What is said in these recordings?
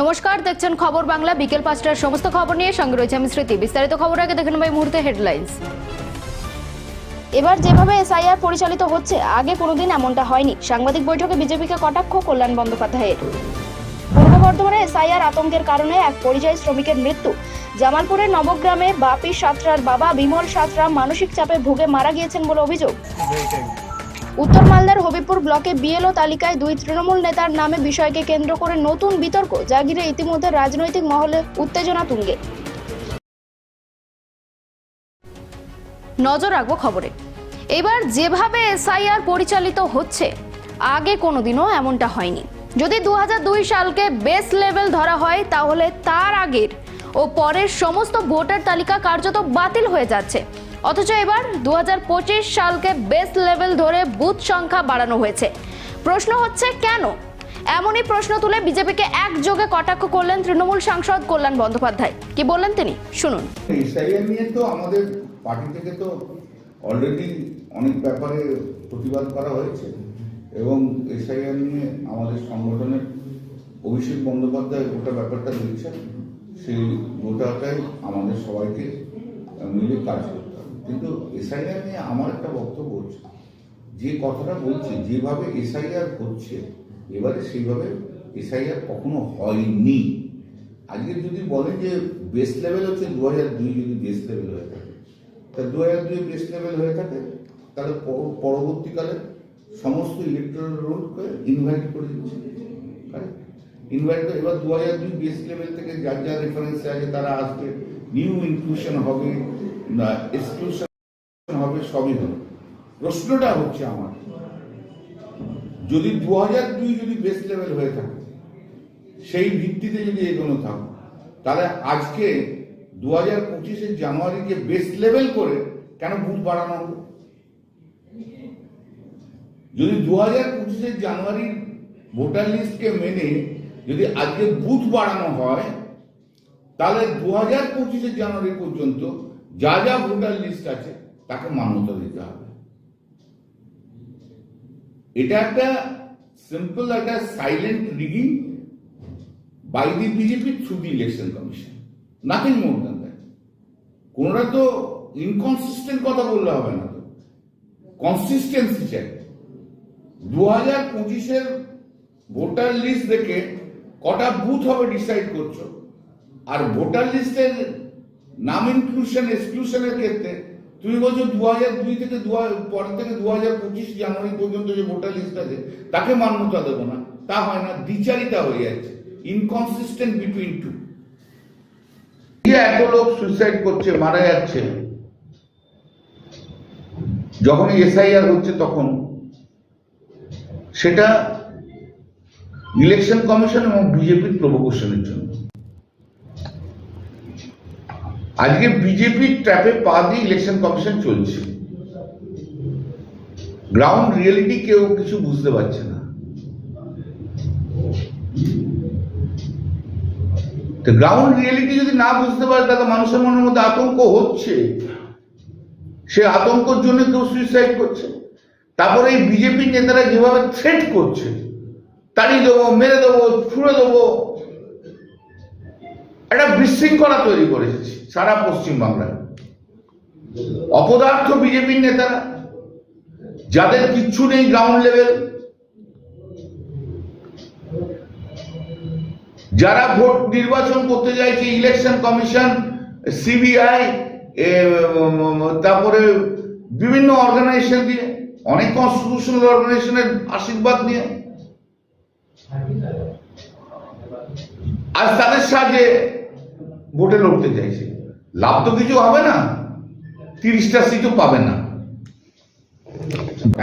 নমস্কার, দেখছেন খবর বাংলা, বিকেল পাঁচটার সমস্ত খবর নিয়ে সঙ্গে রয়েছে আমি স্মৃতি। বিস্তারিত খবর আগে দেখে নেব মুহূর্তে হেডলাইন্স। এবার যেভাবে এসআইআর পরিচালিত হচ্ছে, আগে কোনোদিন এমনটা হয়নি। সাংবাদিক বৈঠকে বিজেপিকে কটাক্ষ কল্যাণ বন্দ্যোপাধ্যায়ের। পূর্ব বর্ধমানে এসআইআর আতঙ্কের কারণে এক পরিযায়ী শ্রমিকের মৃত্যু। জামালপুরের নবগ্রামে বাপি সাঁতরার বাবা বিমল সাঁতরা মানসিক চাপে ভুগে মারা গিয়েছেন বলে অভিযোগ। উত্তর মালদার হবিপুর ব্লকে বিএলও তালিকায় দুই তৃণমূল নেতার নামে বিষয়কে কেন্দ্র করে নতুন বিতর্ক, যা ঘিরে ইতিমধ্যে রাজনৈতিক মহলে উত্তেজনা তুঙ্গে। নজর রাখব খবরে। এবার যেভাবে এসআইআর পরিচালিত হচ্ছে, আগে কোনোদিনও এমনটা হয়নি। যদি দু হাজার দুই সালকে বেস লেভেল ধরা হয়, তাহলে তার আগের ও পরের সমস্ত ভোটার তালিকা কার্যত বাতিল হয়ে যাচ্ছে। অথচ এবার দুহাজার পঁচিশ সালকে বেস লেভেল ধরে বুথ সংখ্যা বাড়ানো হয়েছে। প্রশ্ন হচ্ছে কেন? এমনই প্রশ্ন তুলে বিজেপিকে একযোগে কটাক্ষ করলেন তৃণমূল সাংসদ কল্যাণ বন্দ্যোপাধ্যায়। কি বললেন তিনি? শুনুন। নিয়ে তো আমাদের পার্টি থেকে তো অলরেডি অনেক ব্যাপারে প্রতিবাদ করা হয়েছে এবং এসআইআর নিয়ে আমাদের সংগঠনের অভিষেক বন্দ্যোপাধ্যায় গোটা ব্যাপারটা দিচ্ছেন সেই গোটাটাই আমাদের সবাইকে মিলে কাজ কিন্তু এসআইআর নিয়ে আমার একটা বক্তব্য হচ্ছে, যে কথাটা বলছি, যেভাবে এসআইআর হচ্ছে, এবারে সেইভাবে এসআইআর কখনো হয়নি। আজকে যদি বলেন যে বেস লেভেল হচ্ছে দু হাজার দুই যদি বেস লেভেল হয়ে থাকে, তা দু হাজার দুই বেস লেভেল হয়ে থাকে, তাহলে পরবর্তীকালে সমস্ত ইলেকট্রাল রোলকে ইনভাইট করে দিচ্ছে। ইনভাইট এবার দু হাজার দুই বেস লেভেল থেকে যার যার রেফারেন্স আছে, তারা আসবে নিউ ইনক্লুশন হবে এক্সক্লুশন হবে, সবই হবে। প্রশ্নটা হচ্ছে আমার, যদি দু হাজার দুই যদি বেস লেভেল হয়ে থাকে, সেই ভিত্তিতে যদি এগোনো থাকো, তাহলে আজকে দু হাজার পঁচিশের জানুয়ারিকে বেস লেভেল করে কেন বুথ বাড়ানো হলো? যদি দু হাজার পঁচিশের জানুয়ারির ভোটার লিস্টকে মেনে যদি আজকে বুথ বাড়ানো হয়, তাহলে দু হাজার পঁচিশের জানুয়ারি পর্যন্ত যা যা ভোটার লিস্ট আছে, তাকে মান্যতা দিতে হবে। এটা একটা সিম্পল একটা silent rigging by the BJP through the election commission nothing more than that তো ইনকনসিস্টেন্ট কথা বললে হবে না তো। কনসিস্টেন্সি চাই দু হাজার পঁচিশের ভোটার লিস্ট দেখে কটা বুথ হবে ডিসাইড করছ। আর ভোটার লিস্টের নাম ইনক্লুশন এক্সক্লুশনের ক্ষেত্রে তুমি বলছো দু হাজার দুই থেকে দু পর থেকে দু হাজার পঁচিশ জানুয়ারি পর্যন্ত যে ভোটার লিস্ট আছে, তাকে মান্যতা দেবো না। তা হয় না, দ্বিচারিতা হয়ে যাচ্ছে। ইনকনসিস্টেন্ট বিটুইন টু এত লোক সুইসাইড করছে, মারা যাচ্ছে যখন এসআইআর হচ্ছে তখন, সেটা ইলেকশন কমিশন এবং বিজেপির প্রভোকেশনের জন্য। আজকে বিজেপির ট্র্যাপে পা দিয়ে ইলেকশন কমিশন চলছে। গ্রাউন্ড রিয়েলিটি কেউ কিছু বুঝতে পারছে না। গ্রাউন্ড রিয়েলিটি যদি না বুঝতে পারে, তাহলে মানুষের মনের মধ্যে আতঙ্ক হচ্ছে। সে আতঙ্কর জন্য কেউ সুইসাইড করছে। তারপরে এই বিজেপি নেতারা যেভাবে থ্রেট করছে, তাড়িয়ে দেবো, মেরে দেবো, ছুড়ে দেবো একটা বিশৃঙ্খলা তৈরি করেছে সারা পশ্চিমবাংলায়। অপদার্থ বিজেপির নেতারা, যাদের কিচ্ছু নেই গ্রাউন্ড লেভেল যারা ভোট নির্বাচন করতে চাইছে ইলেকশন কমিশন সিবিআই তারপরে বিভিন্ন অর্গানাইজেশন দিয়ে, অনেক কনস্টিটিউশনাল অর্গানাইজেশনের আশীর্বাদ নিয়ে। আজ তাদের সাহায্যে ভোটে লড়তে চাইছে। লাভ তো কিছু হবে না, তিরিশটা সিটও পাবে না।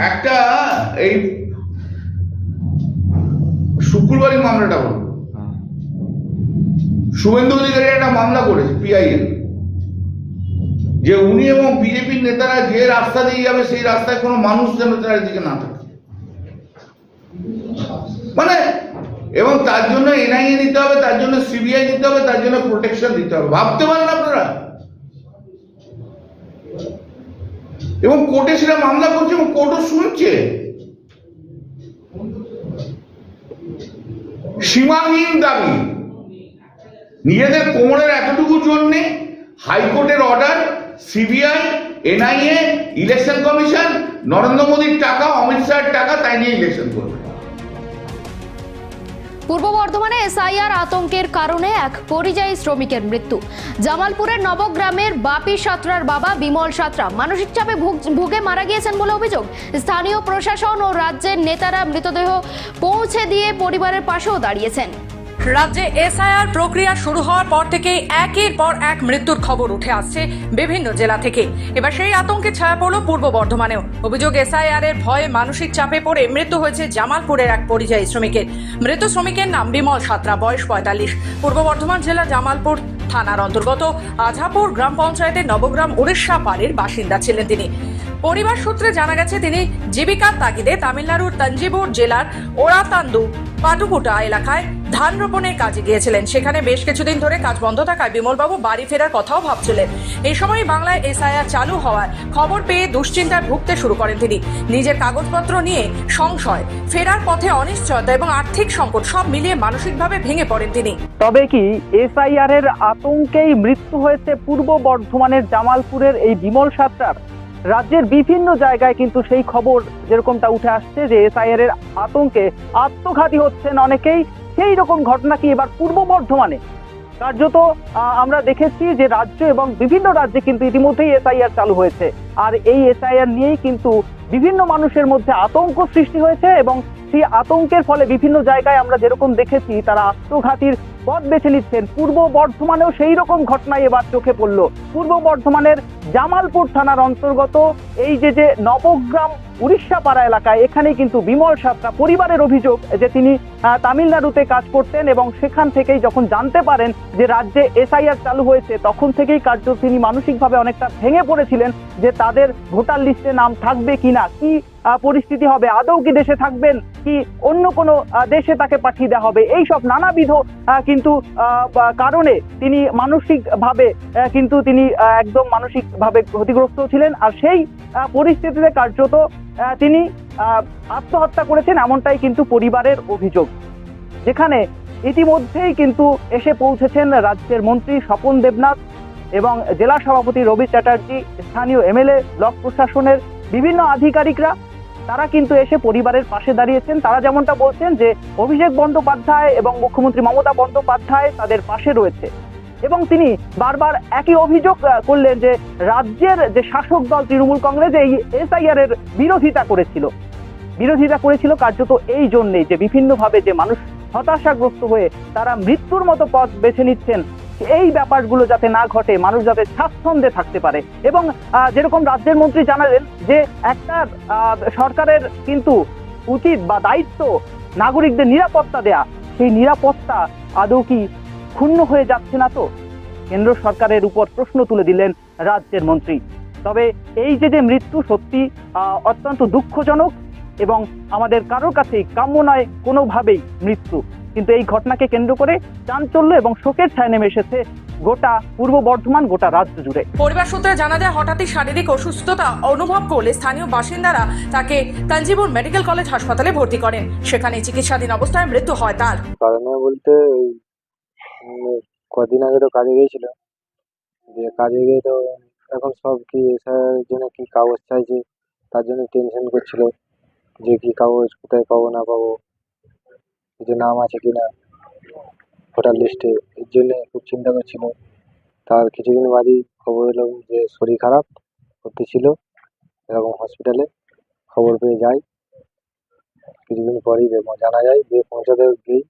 একটা এই শুক্রবারই মামলাটা হলো। শুভেন্দু অধিকারী একটা মামলা করেছে পিআইএল যে উনি এবং বিজেপির নেতারা যে রাস্তা দিয়ে যাবে, সেই রাস্তায় কোনো মানুষ যেন তার দিকে না থাকে। মানে এবং তার জন্য এনআইএ দিতে হবে, তার জন্য সিবিআই দিতে হবে, তার জন্য প্রোটেকশন দিতে হবে। ভাবতে পারেন আপনারা? এবং কোর্টে সেটা মামলা করছে এবং কোর্টও শুনছে। সীমাহীন দাবি। নিজেদের কোমরের এতটুকু জন্যে হাইকোর্টের order, CBI NIA election commission Narendra মোদীর টাকা, অমিত শাহের টাকা, তাই নিয়ে ইলেকশন করবে। পূর্ব বর্ধমানে এসআইআর আতঙ্কের কারণে এক পরিযায়ী শ্রমিকের মৃত্যু। জামালপুরের নবগ্রামের বাপি সাঁতরার বাবা বিমল সাঁতরা মানসিক চাপে ভুগ- মারা গিয়েছেন বলে অভিযোগ। স্থানীয় প্রশাসন ও রাজ্যের নেতারা মৃতদেহ পৌঁছে দিয়ে পরিবারের পাশেও দাঁড়িয়েছেন। রাজ্যে এসআইআর প্রক্রিয়া শুরু হওয়ার পর থেকে একের পর এক মৃত্যুর খবর উঠে আসছে বিভিন্ন জেলা থেকে। এবার সেই আতঙ্কে ছায়া পড়ল পূর্ব বর্ধমানেও। অভিযোগ, এসআইআর এর ভয়ে মানসিক চাপে পড়ে মৃত্যু হয়েছে জামালপুরের এক পরিযায়ী শ্রমিকের। মৃত শ্রমিকের নাম বিমল সাঁতরা, বয়স পঁয়তাল্লিশ। পূর্ব বর্ধমান জেলা জামালপুর থানার অন্তর্গত আঝাপুর গ্রাম পঞ্চায়েতের নবগ্রাম উড়িষ্যা পাড়ির বাসিন্দা ছিলেন তিনি। পরিবার সূত্রে জানা গেছে, তিনি জীবিকার তাগিদে তামিলনাড়ুর তঞ্জিবুর জেলার ওরাতান্দু পাটুকুটা এলাকায় ধান রোপণের কাজে গিয়েছিলেন। সেখানে বেশ কিছুদিন ধরে কাজ বন্ধ থাকায় বিমলবাবু বাড়ি ফেরার কথাও ভাবছিলেন। এই সময় বাংলায় এসআইআর চালু হওয়ার খবর পেয়ে দুশ্চিন্তায় ভুগতে শুরু করেন তিনি। নিজের কাগজপত্র নিয়ে সংশয়, ফেরার পথে অনিশ্চয়তা এবং আর্থিক সংকট সব মিলিয়ে মানসিকভাবে ভেঙে পড়েন তিনি। তবে কি এসআইআর এর আতঙ্কেই মৃত্যু হয়েছে পূর্ব বর্ধমানের জামালপুরের এই বিমল সাত্রার? রাজ্যের বিভিন্ন জায়গায় কিন্তু সেই খবর যেরকমটা উঠে আসছে যে এসআইআর এর আতঙ্কে আত্মঘাতী হচ্ছেন অনেকেই, সেই রকম ঘটনা কি এবার পূর্ব বর্ধমানে? কার্যত আমরা দেখেছি যে রাজ্য এবং বিভিন্ন রাজ্যে কিন্তু ইতিমধ্যেই এসআইআর চালু হয়েছে। আর এই এসআইআর নিয়েই কিন্তু বিভিন্ন মানুষের মধ্যে আতঙ্ক সৃষ্টি হয়েছে এবং সেই আতঙ্কের ফলে বিভিন্ন জায়গায় আমরা যেরকম দেখেছি, তারা আত্মঘাতীর পথ বেছে নিচ্ছেন। পূর্ব বর্ধমানেও সেই রকম ঘটনাই এবার চোখে পড়ল। পূর্ব বর্ধমানের জামালপুর থানার অন্তর্গত এই যে যে নবগ্রাম উড়িষ্যা পাড়া এলাকায় এখানে কিন্তু বিমল সাতরা পরিবারের অভিযোগ যে তিনি তামিলনাড়ুতে কাজ করতেন এবং সেখান থেকেই যখন জানতে পারেন যে রাজ্যে এসআইআর চালু হয়েছে, তখন থেকেই কার্য তিনি মানসিকভাবে অনেকটা ভেঙে পড়েছিলেন যে তাদের ভোটার লিস্টে নাম থাকবে কিনা, কি পরিস্থিতি হবে। আদৌ কি দেশে থাকবেন কি অন্য কোনো দেশে তাকে পাঠিয়ে দেওয়া হবে? এই সব নানাবিধ কিন্তু কারণে তিনি মানসিকভাবে কিন্তু তিনি একদম মানসিকভাবে ক্ষতিগ্রস্ত ছিলেন। আর সেই পরিস্থিতিতে কার্যত তিনি আত্মহত্যা করেছেন এমনটাই কিন্তু পরিবারের অভিযোগ। যেখানে ইতিমধ্যেই কিন্তু এসে পৌঁছেছেন রাজ্যের মন্ত্রী স্বপন দেবনাথ এবং জেলা সভাপতি রবি চ্যাটার্জি, স্থানীয় এমএলএ, ব্লক প্রশাসনের বিভিন্ন আধিকারিকরা। তারা কিন্তু এসে পরিবারের পাশে দাঁড়িয়েছেন। তারা যেমনটা বলছেন যে, অভিষেক বন্দ্যোপাধ্যায় এবং মুখ্যমন্ত্রী মমতা বন্দ্যোপাধ্যায় তাদের পাশে রয়েছে। এবং তিনি বারবার একই অভিযোগ করলেন যে, রাজ্যের যে শাসক দল তৃণমূল কংগ্রেস, এই এসআইআর এর বিরোধিতা করেছিল। বিরোধিতা করেছিল কার্যত এই জন্যেই যে, বিভিন্নভাবে যে মানুষ হতাশাগ্রস্ত হয়ে তারা মৃত্যুর মতো পথ বেছে নিচ্ছেন এই ব্যাপারগুলো যাতে না ঘটে, মানুষ যাতে স্বাচ্ছন্দ্যে থাকতে পারে। এবং যেরকম রাজ্যের মন্ত্রী জানালেন যে, একটা সরকারের কিন্তু উচিত বা দায়িত্ব নাগরিকদের নিরাপত্তা দেয়া। সেই নিরাপত্তা আদৌ কি ক্ষুণ্ণ হয়ে যাচ্ছে না তো? কেন্দ্র সরকারের উপর প্রশ্ন তুলে দিলেন রাজ্যের মন্ত্রী। তবে এই যে যে মৃত্যু সত্যি অত্যন্ত দুঃখজনক এবং আমাদের কারোর কাছেই কাম্য নয়, কোনোভাবেই মৃত্যু। কিন্তু এই ঘটনাকে কেন্দ্র করে চাঞ্চল্য এবং শোকের ছায়া নেমে এসেছে গোটা পূর্ব বর্ধমান গোটা রাজ্য জুড়ে। পরিবার সূত্রে জানা যায় হঠাৎই শারীরিক অসুস্থতা অনুভব করলে স্থানীয় বাসিন্দারা তাকে তাঞ্জিবুর মেডিকেল কলেজ হাসপাতালে ভর্তি করেন। সেখানে চিকিৎসাধীন অবস্থায় মৃত্যু হয় তার। কারণে বলতে ওই কদিন আগে তো কাজে গিয়েছিল। দিয়ে কাজে গিয়ে তো এখন সব কি এসআর জন্য কি কাগজ চাইছে তার জন্য টেনশন করছিল যে কি কাগজ কোথায় পাবো না পাবো। যে নাম আছে কি না ভোটার লিস্টে এর জন্য খুব চিন্তা করছিল। তার কিছুদিন বাদেই খবর এলো যে শরীর খারাপ করতে ছিল এরকম হসপিটালে খবর পেয়ে যাই কিছুদিন পরেই জানা যায় যে পৌঁছাতে গিয়েই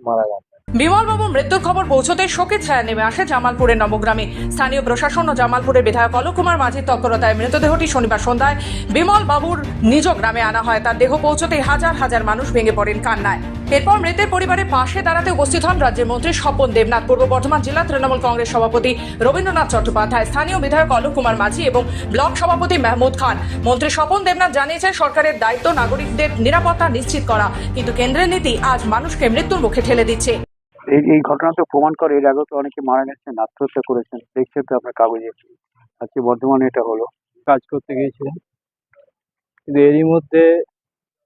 মারা যান বিমল বাবুর মৃত্যুর খবর পৌঁছতে শোকের ছায়া নেমে আসে জামালপুরের নবগ্রামে। স্থানীয় প্রশাসন ও জামালপুরের বিধায়ক অলোক কুমার মাঝির তৎপরতায় মৃতদেহটি শনিবার সন্ধ্যায় বিমল বাবুর নিজ গ্রামে আনা হয়। তার দেহ পৌঁছতে হাজার হাজার মানুষ ভেঙে পড়েন কান্নায়। এরপর মৃতের পরিবারের পাশে দাঁড়াতে উপস্থিত হন রাজ্যের মন্ত্রী স্বপন দেবনাথ, পূর্ব বর্ধমান জেলা তৃণমূল কংগ্রেস সভাপতি রবীন্দ্রনাথ চট্টোপাধ্যায়, স্থানীয় বিধায়ক অলোক কুমার মাঝি এবং ব্লক সভাপতি মেহমুদ খান। মন্ত্রী স্বপন দেবনাথ জানিয়েছেন, সরকারের দায়িত্ব নাগরিকদের নিরাপত্তা নিশ্চিত করা, কিন্তু কেন্দ্রের নীতি আজ মানুষকে মৃত্যুর মুখে ঠেলে দিচ্ছে। এই এই ঘটনা তো প্রমাণ করে, এর আগেও তো অনেকে মারা গেছেন, আত্মহত্যা করেছেন দেখছেন তো আপনার কাগজে আজকে বর্ধমানে এটা হলো। কাজ করতে গিয়েছিলেন কিন্তু এরই মধ্যে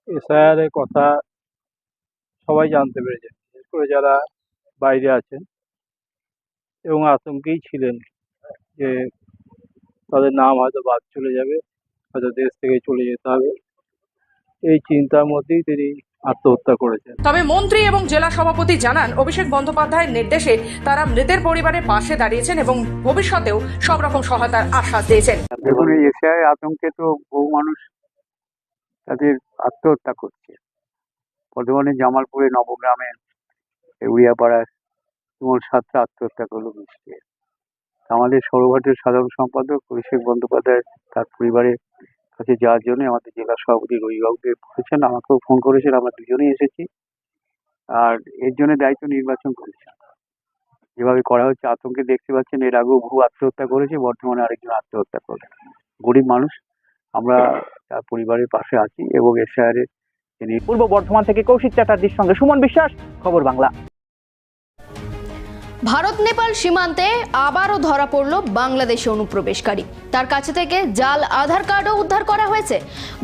এসআইআর এর কথা সবাই জানতে পেরেছে, বিশেষ করে যারা বাইরে আছেন এবং আতঙ্কেই ছিলেন যে তাদের নাম হয়তো বাদ চলে যাবে, হয়তো দেশ থেকে চলে যেতে হবে। এই চিন্তার মধ্যেই তিনি আত্মহত্যা করেছেন তবে মন্ত্রী এবং জেলা সভাপতি জানান অভিষেক বন্দ্যোপাধ্যায়ের নির্দেশে তারা মৃতের পরিবারের পাশে দাঁড়িয়েছেন এবং ভবিষ্যতেও সব রকম সহায়তার আশ্বাস দিয়েছেন। দেখুন এই এশিয়ার আতঙ্কে তো বহু মানুষ তাদের আত্মহত্যা করছে। বর্ধমানের জামালপুরে নবগ্রামে উড়িয়াপাড়ায় তুমুল সাতটা আত্মহত্যা করল মিশিয়ে আমাদের সৌরভাটের সাধারণ সম্পাদক অভিষেক বন্দ্যোপাধ্যায় তার পরিবারের কাছে যাওয়ার জন্য আমাদের জেলা সভাপতি রবিবাবুকে বলেছেন, আমাকেও ফোন করেছেন, আমরা দুজনেই এসেছি। আর এর জন্য দায়িত্ব নির্বাচন করেছেন যেভাবে করা হচ্ছে, আতঙ্কে দেখতে পাচ্ছেন, এর আগেও বহু আত্মহত্যা করেছে, বর্তমানে আরেকজন আত্মহত্যা করে। গরিব মানুষ, আমরা তার পরিবারের পাশে আছি এবং এসআইআর তিনি পূর্ব বর্ধমান থেকে কৌশিক চ্যাটার্জির সঙ্গে সুমন বিশ্বাস, খবর বাংলা। ভারত নেপাল সীমান্তে আবারও ধরা পড়ল বাংলাদেশে অনুপ্রবেশকারী। তার কাছে থেকে জাল, আধার কার্ডও উদ্ধার করা হয়েছে।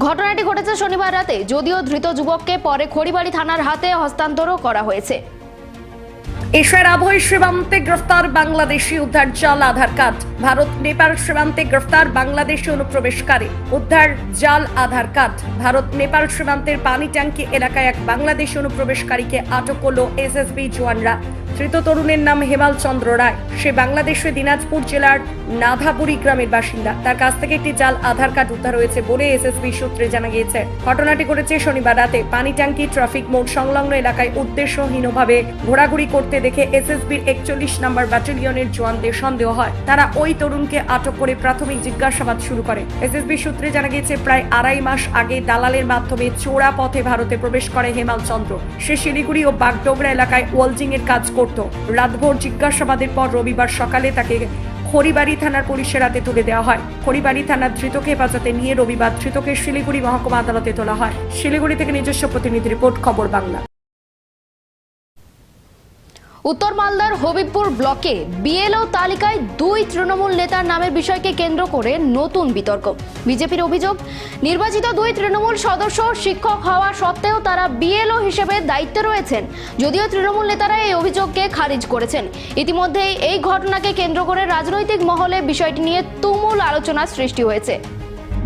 ঘটনাটি ঘটেছে শনিবার রাতে, যদিও ধৃত যুবককে পরে খড়িবাড়ি থানার হাতে হস্তান্তরও করা হয়েছে। এশিয়ার আবহাওয়া সীমান্তে গ্রেফতার বাংলাদেশি উদ্ধার জাল, আধার কার্ড। ভারত, নেপাল সীমান্তে গ্রেফতার বাংলাদেশি অনুপ্রবেশকারী। উদ্ধার জাল, আধার কার্ড। ভারত, নেপাল সীমান্তের পানি ট্যাঙ্কি এলাকায় এক বাংলাদেশি অনুপ্রবেশকারীকে আটক করল এসএসবি জওয়ানরা। ধৃত তরুণের নাম হেমাল চন্দ্র রায়। সে বাংলাদেশের দিনাজপুর জেলার নাধাপুরি গ্রামের বাসিন্দা। তার কাছ থেকে একটি জাল, আধার কার্ড উদ্ধার হয়েছে বলে এসএসবি সূত্রে জানা গিয়েছে। ঘটনাটি ঘটেছে শনিবার রাতে। পানি ট্যাঙ্কি, ট্রাফিক মোড় সংলগ্ন এলাকায় উদ্দেশ্যহীনভাবে ঘোরাঘুরি করতে দেখে এসএসবির একচল্লিশ নম্বর ব্যাটালিয়নের জওয়ানদের সন্দেহ হয়। তারা ওই তরুণকে আটক করে প্রাথমিক জিজ্ঞাসাবাদ শুরু করে। এসএসবি সূত্রে জানা গিয়েছে, প্রায় আড়াই মাস আগে দালালের মাধ্যমে চোরা পথে ভারতে প্রবেশ করে হেমাল চন্দ্র। সে শিলিগুড়ি ও বাগডোগরা এলাকায় ওয়ালজিং এর কাজ করত। রাতভর জিজ্ঞাসাবাদের পর রবিবার সকালে তাকে খড়িবাড়ি থানার পুলিশের হাতে তুলে দেওয়া হয়। খড়িবাড়ি থানার ধৃতকে হেফাজতে নিয়ে রবিবার ধৃতকে শিলিগুড়ি মহকুমা আদালতে তোলা হয়। শিলিগুড়ি থেকে নিজস্ব প্রতিনিধি রিপোর্ট, খবর বাংলা। উত্তর মালদার হবিবপুর ব্লকে বিএলও তালিকায় দুই তৃণমূল নেতার নামের বিষয়কে কেন্দ্র করে নতুন বিতর্ক। বিজেপির অভিযোগ, নির্বাচিত দুই তৃণমূল সদস্য শিক্ষক হওয়া সত্ত্বেও তারা বিএলও হিসেবে দায়িত্বে রয়েছেন, যদিও তৃণমূল নেতারা এই অভিযোগকে খারিজ করেছেন। ইতিমধ্যেই এই ঘটনাকে কেন্দ্র করে রাজনৈতিক মহলে বিষয়টি নিয়ে তুমুল আলোচনার সৃষ্টি হয়েছে।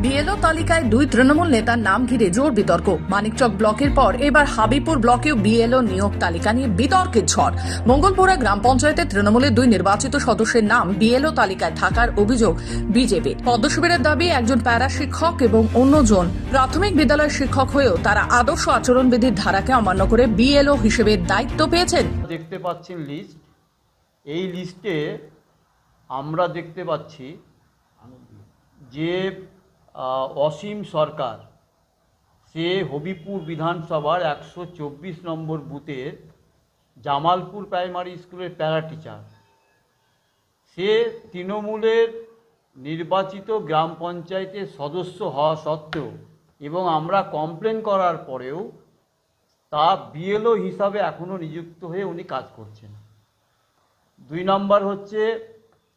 বিএলও তালিকায় দুই তৃণমূল নেতার নাম ঘিরে জোর বিতর্ক। মানিকচক ব্লকের পর এবার হাবিপুর ব্লকেও বিএলও নিয়োগ তালিকা নিয়ে বিতর্কের ঝড়। মঙ্গলপুরা গ্রাম পঞ্চায়েতের তৃণমূলের দুই নির্বাচিত সদস্যের নাম বিএলও তালিকায় থাকার অভিযোগ বিজেপি। পদ্মশিবিরের দাবি, একজন প্যারা শিক্ষক এবং অন্যজন প্রাথমিক বিদ্যালয়ের শিক্ষক হয়েও তারা আদর্শ আচরণবিধির ধারাকে অমান্য করে বিএলও হিসেবে দায়িত্ব পেয়েছেন। দেখতে পাচ্ছেন লিস্ট এই লিস্টে আমরা দেখতে পাচ্ছি যে অসীম সরকার, সে হবিপুর বিধানসভার একশো চব্বিশ নম্বর বুথের জামালপুর প্রাইমারি স্কুলের প্যারা টিচার। সে তৃণমূলের নির্বাচিত গ্রাম পঞ্চায়েতের সদস্য হওয়া সত্ত্বেও এবং আমরা কমপ্লেন করার পরেও তা বিএলও হিসাবে এখনও নিযুক্ত হয়ে উনি কাজ করছেন। দুই নম্বর হচ্ছে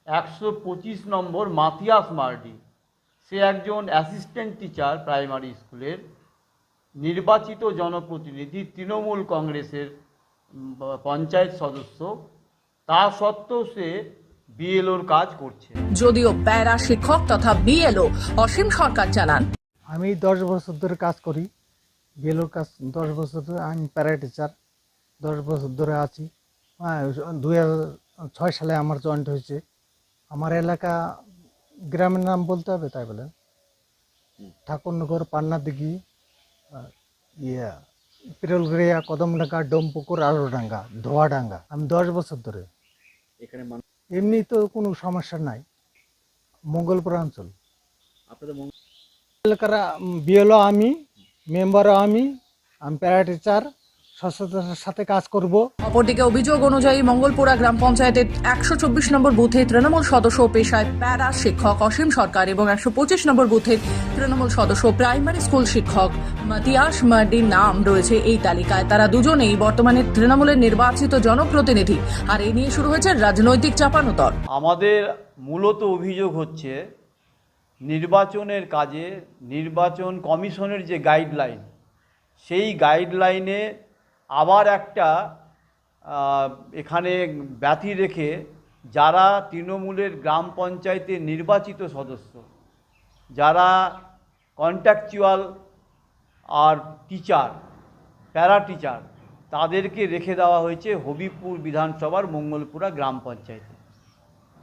একশো পঁচিশ নম্বর মাতিয়াস মার্ডি। সে একজন অ্যাসিস্ট্যান্ট টিচার প্রাইমারি স্কুলের নির্বাচিত জনপ্রতিনিধি তৃণমূল কংগ্রেসের পঞ্চায়েত সদস্য। তা সত্ত্বেও সে বিএলওর কাজ করছে। যদিও প্যারা শিক্ষক তথা বিএলও অসীম সরকার জানান আমি দশ বছর ধরে কাজ করি। গেলোর কাজ দশ বছর ধরে আমি প্যারা টিচার দশ বছর ধরে আছি। হ্যাঁ দুই হাজার ছয় সালে আমার জয়েন্ট হয়েছে। আমার এলাকা গ্রামের নাম বলতে হবে তাই বলেন ঠাকুরনগর পান্নাদিঘি আহ, ইয়া পিরলগড়িয়া কদমডাঙ্গা ডোমপুকুর আরোডাঙ্গা ধোয়াডাঙ্গা। আমি দশ বছর ধরে। এখানে এমনি তো কোনো সমস্যা নাই। মঙ্গলপুর অঞ্চল। এলাকার বিএলও আমি মেম্বারও আমি আমি প্যারা টিচার স্বচ্ছতার সাথে কাজ করব। অপরদিকে অভিযোগ অনুযায়ী মঙ্গলপুরা গ্রাম পঞ্চায়েতের একশো চব্বিশ নম্বর বুথে তৃণমূল সদস্য পেশায় প্যারা শিক্ষক অসীম সরকার এবং একশো পঁচিশ নম্বর বুথের তৃণমূল সদস্য প্রাইমারি স্কুল শিক্ষক মাতিয়াস মার্ডির নাম রয়েছে এই তালিকায়। তারা দুজনেই বর্তমানে তৃণমূলের নির্বাচিত জনপ্রতিনিধি। আর এই নিয়ে শুরু হয়েছে রাজনৈতিক চাপানোতর। আমাদের মূলত অভিযোগ হচ্ছে নির্বাচনের কাজে নির্বাচন কমিশনের যে গাইডলাইন সেই গাইডলাইনে আবার একটা এখানে ব্যতি রেখে যারা তৃণমূলের গ্রাম পঞ্চায়েতের নির্বাচিত সদস্য, যারা কন্ট্যাকচুয়াল আর টিচার প্যারা টিচার তাদেরকে রেখে দেওয়া হয়েছে হবিপুর বিধানসভার মঙ্গলপুরা গ্রাম পঞ্চায়েতে।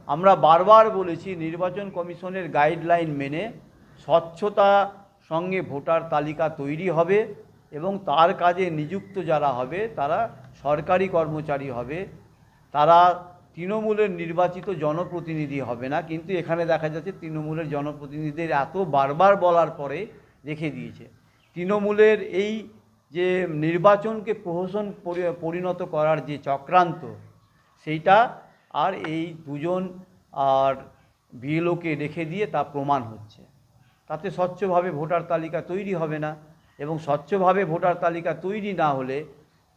আমরা বারবার বলেছি, নির্বাচন কমিশনের গাইডলাইন মেনে স্বচ্ছতা সঙ্গে ভোটার তালিকা তৈরি হবে। এবং তার কাজে নিযুক্ত যারা হবে, তারা সরকারি কর্মচারী হবে। তারা তৃণমূলের নির্বাচিত জনপ্রতিনিধি হবে না, কিন্তু এখানে দেখা যাচ্ছে তৃণমূলের জনপ্রতিনিধিদের এত বারবার বলার পরে রেখে দিয়েছে। তৃণমূলের এই যে নির্বাচনকে প্রহসন পরিণত করার যে চক্রান্ত, সেইটা আর এই দুজন আর বিএলওকে রেখে দিয়ে তা প্রমাণ হচ্ছে। তাতে স্বচ্ছভাবে ভোটার তালিকা তৈরি হবে না। এবং স্বচ্ছভাবে ভোটার তালিকা তৈরি না হলে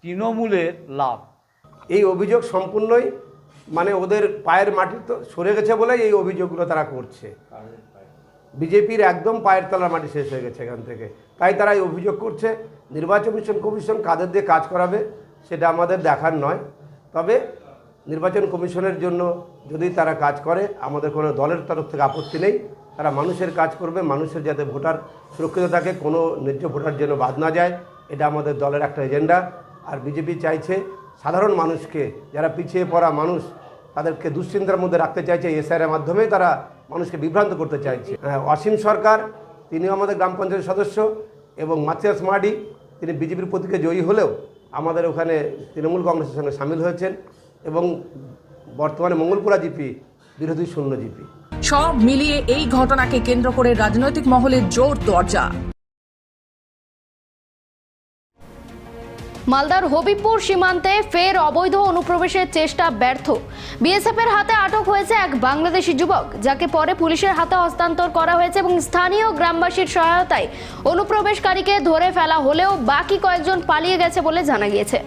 তৃণমূলের লাভ। এই অভিযোগ সম্পূর্ণই মানে ওদের পায়ের মাটি তো সরে গেছে বলেই এই অভিযোগগুলো তারা করছে। বিজেপির একদম পায়ের তলার মাটি শেষ হয়ে গেছে এখান থেকে। তাই তারা এই অভিযোগ করছে, নির্বাচন কমিশন কমিশন কাদের দিয়ে কাজ করাবে সেটা আমাদের দেখার নয়। তবে নির্বাচন কমিশনের জন্য যদি তারা কাজ করে, আমাদের কোনো দলের তরফ থেকে আপত্তি নেই। তারা মানুষের কাজ করবে মানুষের যাতে ভোটার সুরক্ষিত থাকে কোনো ন্যায্য ভোটার যেন বাদ না যায় এটা আমাদের দলের একটা এজেন্ডা। আর বিজেপি চাইছে সাধারণ মানুষকে যারা পিছিয়ে পড়া মানুষ তাদেরকে দুশ্চিন্তার মধ্যে রাখতে চাইছে এসআইয়ের মাধ্যমে তারা মানুষকে বিভ্রান্ত করতে চাইছে। হ্যাঁ, অসীম সরকার তিনিও আমাদের গ্রাম পঞ্চায়েত সদস্য এবং মাতিয়াস মাডি তিনি বিজেপির প্রতীকে জয়ী হলেও আমাদের ওখানে তৃণমূল কংগ্রেসের সঙ্গে সামিল হয়েছেন এবং বর্তমানে মঙ্গলপুরা জিপি বিরোধী শূন্য জিপি। সব মিলিয়ে এই ঘটনাকে কেন্দ্র করে রাজনৈতিক মহলে জোর দরজা। মালদার হবিবপুর সীমান্তে ফের অবৈধ অনুপ্রবেশের চেষ্টা ব্যর্থ। বিএসএফ এর হাতে আটক হয়েছে এক বাংলাদেশি যুবক যাকে পরে পুলিশের হাতে হস্তান্তর করা হয়েছে এবং স্থানীয় গ্রামবাসীর সহায়তায় অনুপ্রবেশকারীকে ধরে ফেলা হলেও বাকি কয়েকজন পালিয়ে গেছে বলে জানা গিয়েছে।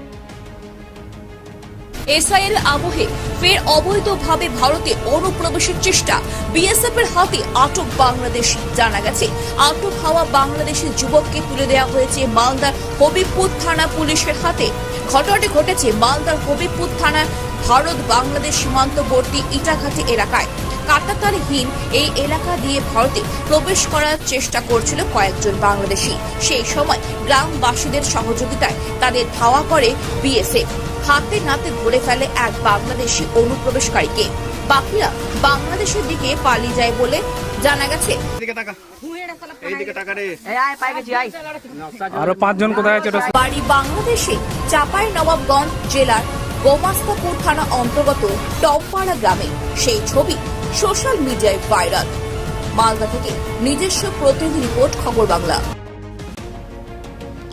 এসআইএল আবহে ফের অবৈধভাবে ভারতে অনুপ্রবেশের চেষ্টা। বিএসএফ এর হাতে আটক বাংলাদেশি, জানা গেছে। আটক হওয়া বাংলাদেশি যুবককে তুলে দেওয়া হয়েছে মালদার হবিবপুর থানা পুলিশের হাতে। ঘটনাটি ঘটেছে মালদার হবিবপুর থানার ভারত বাংলাদেশ সীমান্তবর্তী ইটাঘাটি এলাকায়। কাটাতারহীন এই এলাকা দিয়ে ভারতে প্রবেশ করার চেষ্টা করছিল কয়েকজন বাংলাদেশি। সেই সময় গ্রামবাসীদের সহযোগিতায় তাদের ধাওয়া করে বিএসএফ। হাতে নাতে ধরে ফেলে এক বাংলাদেশি অনুপ্রবেশকারীকে। বাকিরা বাংলাদেশের দিকে পালিয়ে যায় বলে জানা গেছে। আরও পাঁচজন কোথায় আছে বাড়ি বাংলাদেশে চাপাই নবাবগঞ্জ জেলার গোমাস্তাপুর থানা অন্তর্গত টপপাড়া গ্রামে সেই ছবি সোশ্যাল মিডিয়ায় ভাইরাল। মালদা থেকে নিজস্ব প্রতিনিধি রিপোর্ট খবর Bangla.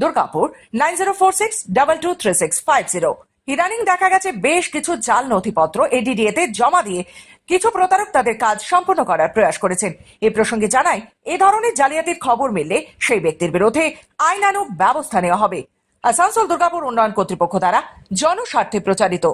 Durgapur, nine zero four six, double two three six, five zero. ইদানিং দেখা গেছে বেশ কিছু জাল নথিপত্র এডিডিএ তে জমা দিয়ে কিছু প্রতারক তাদের কাজ সম্পন্ন করার প্রয়াস করেছেন। এ প্রসঙ্গে জানায়, এ ধরনের জালিয়াতির খবর মিললে সেই ব্যক্তির বিরুদ্ধে আইনানুগ ব্যবস্থা নেওয়া হবে। আসানসোল, দুর্গাপুর উন্নয়ন কর্তৃপক্ষ দ্বারা জনস্বার্থে প্রচারিত।